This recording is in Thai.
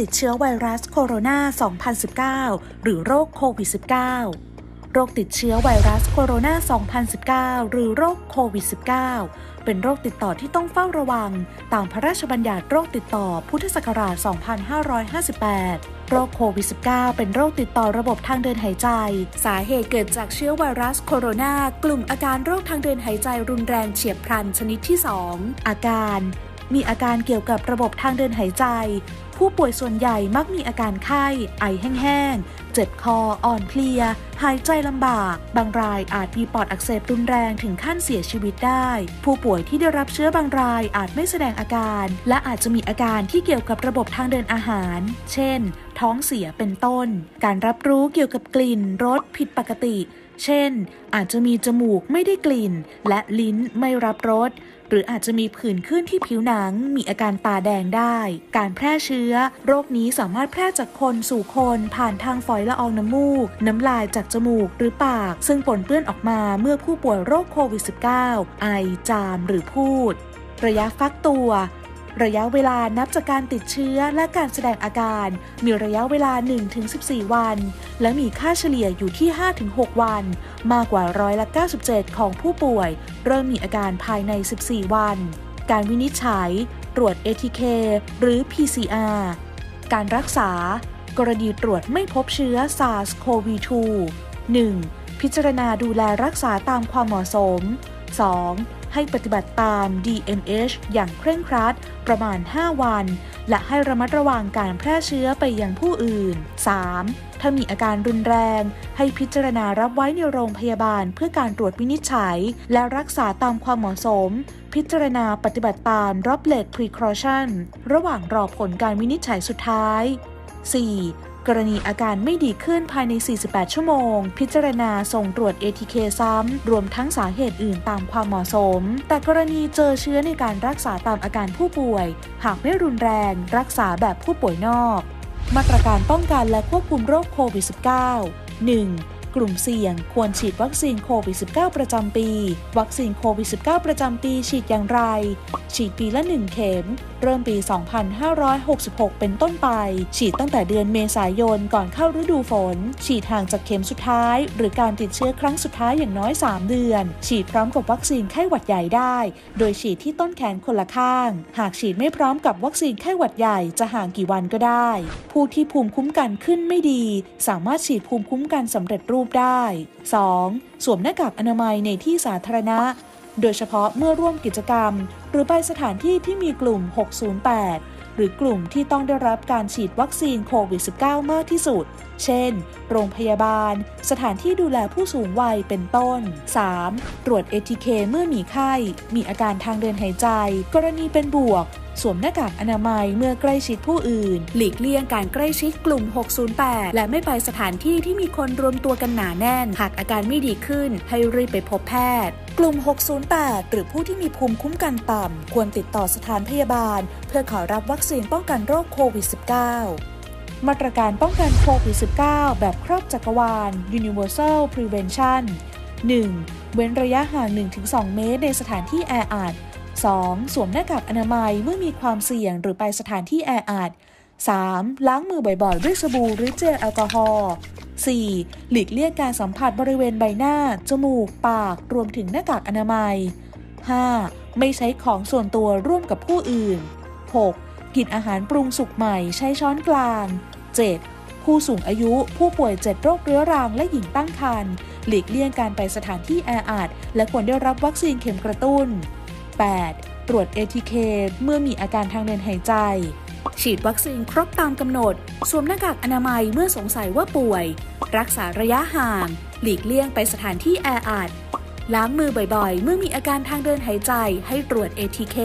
ติดเชื้อไวรัสโคโรนา 2019 หรือโรคโควิด -19 โรคติดเชื้อไวรัสโคโรนา 2019 หรือโรคโควิด -19 เป็นโรคติดต่อที่ต้องเฝ้าระวัง ตามพระราชบัญญัติโรคติดต่อพุทธศักราช 2558 โรคโควิด -19 เป็นโรคติดต่อระบบทางเดินหายใจ สาเหตุเกิดจากเชื้อไวรัสโคโรนากลุ่มอาการโรคทางเดินหายใจรุนแรงเฉียบพลันชนิดที่ 2 อาการ มีอาการเกี่ยวกับระบบทางเดินหายใจ ผู้ป่วยส่วนใหญ่มักมีอาการไข้ ไอแห้งๆ เจ็บคอ อ่อนเพลีย หายใจลำบาก บางรายอาจมีปอดอักเสบรุนแรงถึงขั้นเสียชีวิตได้ ผู้ป่วยที่ได้รับเชื้อบางรายอาจไม่แสดงอาการ และอาจจะมีอาการที่เกี่ยวกับระบบทางเดินอาหาร เช่น ท้องเสียเป็นต้น การรับรู้เกี่ยวกับกลิ่น รสผิดปกติ เช่น อาจจะมีจมูกไม่ได้กลิ่น และลิ้นไม่รับรส หรืออาจจะมีผื่นขึ้นที่ผิวหนัง มีอาการตาแดงได้ การแพร่เชื้อ โรคนี้สามารถแพร่จากคนสู่คนผ่านทางฝอยละอองน้ำมูก น้ำลายจากจมูกหรือปาก ซึ่งปนเปื้อนออกมาเมื่อผู้ป่วยโรคโควิด -19 ไอ จามหรือพูด ระยะฟักตัว ระยะเวลานับจากการติดเชื้อและการแสดงอาการ มีระยะเวลา 1-14 วัน และมีค่าเฉลี่ยอยู่ที่ 5-6 วัน มากกว่าร้อยละ97 ของผู้ป่วย เริ่มมีอาการภายใน 14 วัน การวินิจฉัย ตรวจ ATK หรือ PCR การรักษา กรณีตรวจไม่พบเชื้อ SARS-CoV-2 1. พิจารณาดูแลรักษาตามความเหมาะสม 2. ให้ปฏิบัติตาม DMH อย่างเคร่งครัด ประมาณ 5 วัน และให้ระมัดระวังการแพร่เชื้อไปยังผู้อื่น 3. ถ้ามีอาการรุนแรง ให้พิจารณารับไว้ในโรงพยาบาลเพื่อการตรวจวินิจฉัย และรักษาตามความเหมาะสม พิจารณาปฏิบัติตาม Droplet Precaution ระหว่างรอผลการวินิจฉัยสุดท้าย 4. กรณีอาการไม่ดีขึ้นภายใน 48 ชั่วโมง พิจารณาส่งตรวจ ATK ซ้ำ รวมทั้งสาเหตุอื่นตามความเหมาะสม แต่กรณีเจอเชื้อในการรักษาตามอาการผู้ป่วย หากไม่รุนแรงรักษาแบบผู้ป่วยนอก มาตรการป้องกันและควบคุมโรคโควิด -19 1. กลุ่มเสี่ยงควรฉีดวัคซีนโควิด -19 ประจำปี วัคซีนโควิด -19 ประจำปีฉีดอย่างไร ฉีดปีละ 1 เข็ม เริ่มปี 2566 เป็นต้นไป ฉีดตั้งแต่เดือนเมษายนก่อนเข้าฤดูฝน ฉีดห่างจากเข็มสุดท้าย หรือการติดเชื้อครั้งสุดท้ายอย่างน้อย 3 เดือน ฉีดพร้อมกับวัคซีนไข้หวัดใหญ่ได้ โดยฉีดที่ต้นแขนคนละข้าง หากฉีดไม่พร้อมกับวัคซีนไข้หวัดใหญ่จะห่างกี่วันก็ได้ ผู้ที่ภูมิคุ้มกันขึ้นไม่ดี สามารถฉีดภูมิคุ้มกันสำเร็จรูปได้ 2. สวมหน้ากากอนามัยในที่สาธารณะ โดยเฉพาะเมื่อร่วมกิจกรรม หรือไปสถานที่ที่มีกลุ่ม 608 หรือกลุ่มที่ต้องได้รับการฉีดวัคซีนโควิด -19 มากที่สุด เช่น โรงพยาบาล สถานที่ดูแลผู้สูงวัยเป็นต้น 3. ตรวจ ATK เมื่อมีไข้ มีอาการทางเดินหายใจ กรณีเป็นบวก สวมหน้ากากอนามัยเมื่อใกล้ชิดผู้อื่น หลีกเลี่ยงการใกล้ชิดกลุ่ม 608 และไม่ไปสถานที่ที่มีคนรวมตัวกันหนาแน่น หากอาการไม่ดีขึ้น ให้รีบไปพบแพทย์กลุ่ม 608 หรือผู้ที่มีภูมิคุ้มกันต่ำ ควรติดต่อสถานพยาบาล เพื่อขอรับวัคซีนป้องกันโรคโควิด -19 มาตรการป้องกันโควิด -19 แบบครอบจักรวาล Universal Prevention 1. เว้นระยะห่าง 1-2 เมตรในสถานที่แออัด 2. สวมหน้ากากอนามัยเมื่อมีความเสี่ยงหรือไปสถานที่แออัด 3. ล้างมือบ่อยๆ ด้วยสบู่หรือเจลแอลกอฮอล์ 4. หลีกเลี่ยงการสัมผัสบริเวณใบหน้า จมูก ปาก รวมถึงหน้ากากอนามัย 5. ไม่ใช้ของส่วนตัวร่วมกับผู้อื่น 6. กินอาหารปรุงสุกใหม่ใช้ช้อนกลาง 7. ผู้สูงอายุผู้ป่วย 7 โรคเรื้อรังและหญิงตั้งครรภ์หลีกเลี่ยงการไปสถานที่แออัดและควรได้รับวัคซีนเข็มกระตุ้น 8. ตรวจ ATK เมื่อมีอาการทางเดินหายใจ ฉีดวัคซีนครบตามกำหนด สวมหน้ากากอนามัยเมื่อสงสัยว่าป่วย รักษาระยะห่าง หลีกเลี่ยงไปสถานที่แออัดล้างมือบ่อยๆ เมื่อมีอาการทางเดินหายใจให้ตรวจ ATK